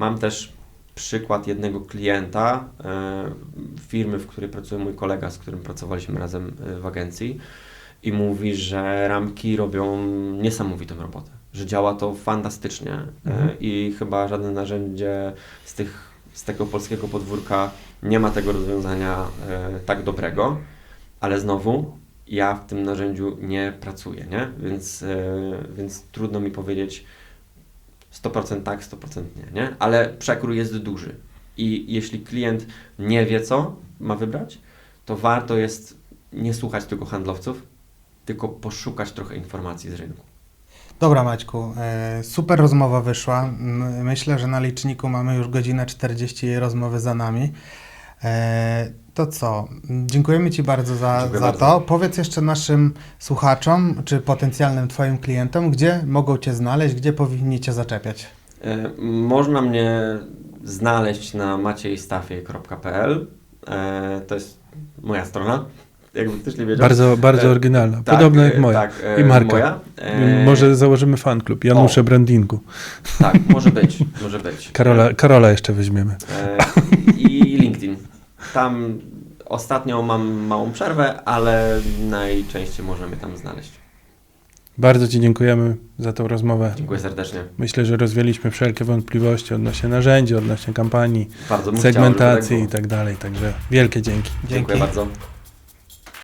Mam też przykład jednego klienta, e, firmy, w której pracuje mój kolega, z którym pracowaliśmy razem e, w agencji i mówi, że ramki robią niesamowitą robotę, że działa to fantastycznie e, Mhm. i chyba żadne narzędzie z, tych, z tego polskiego podwórka nie ma tego rozwiązania tak dobrego, ale znowu ja w tym narzędziu nie pracuję, nie? Więc, więc trudno mi powiedzieć 100% tak, 100% nie, nie? Ale przekrój jest duży i jeśli klient nie wie co ma wybrać, to warto jest nie słuchać tylko handlowców, tylko poszukać trochę informacji z rynku. Dobra Maćku, e, super rozmowa wyszła. Myślę, że na liczniku mamy już godzinę 40 jej rozmowy za nami. E, To co? Dziękujemy Ci bardzo za, Dziękuję za bardzo. to. Powiedz jeszcze naszym słuchaczom, czy potencjalnym Twoim klientom, gdzie mogą Cię znaleźć, gdzie powinni Cię zaczepiać. E, Można mnie znaleźć na maciejstafie.pl. E, To jest moja strona, jakby ktoś nie wiedział. Bardzo, bardzo oryginalna. Tak, Podobna jak moja. Tak, I marka. Moja. Może założymy fanklub. Ja o. muszę brandingu. Tak, może być, może być. Karola, Karola jeszcze weźmiemy. Tam ostatnio mam małą przerwę, ale najczęściej mnie tam znaleźć. Bardzo Ci dziękujemy za tą rozmowę. Dziękuję serdecznie. Myślę, że rozwieliśmy wszelkie wątpliwości odnośnie narzędzi, odnośnie kampanii, segmentacji tak i tak dalej. Także wielkie dzięki. Dziękuję bardzo.